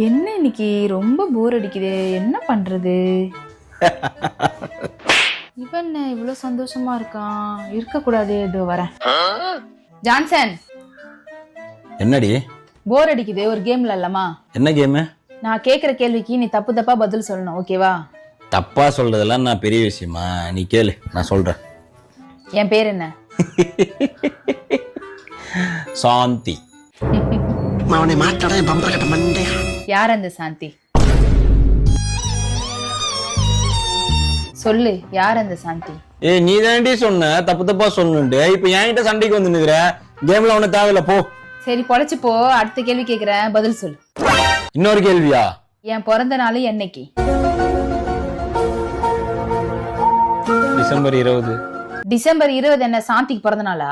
என்ன இன்னைக்கு? ரொம்ப போர் அடிக்குது. என்ன பண்றது? இவன் என்ன இவ்வளோ சந்தோஷமா இருக்கான்? இருக்கக்கூடாது. இதோ வரேன். ஜான்சன்! என்னடி? போர் அடிக்குது. ஒரு கேம் விளாடலாமா என்ன கேமு நான் கேட்குற கேள்விக்கு நீ தப்பு தப்பா பதில் சொல்லணும். ஓகேவா தப்பா சொல்றதெல்லாம் நான் பெரிய விஷயமா? நீ கேளு. நான் சொல்றேன். என் பேர் என்ன? சாந்தி. அவனை மாட்டாடா என் பம்பர கட்ட மண்டே. யார் அந்த சாந்தி? சொல்லு யார் அந்த சாந்தி? ஏய் நீ தாண்டி சொன்ன தப்பு தப்பா சொன்னுண்டு இப்ப என்கிட்ட சண்டைக்கு வந்து நிக்கிற கேம்ல உனக்கு தேவையில்ல போ. சரி பொழைச்சு போ. அடுத்த கேள்வி கேட்குறேன் பதில் சொல்லு. இன்னொரு கேள்வியா? என் பிறந்த நாள் என்னைக்கு? டிசம்பர் இருபது. டிசம்பர் இருபது என்ன சாந்திக்கு பிறந்த நாளா?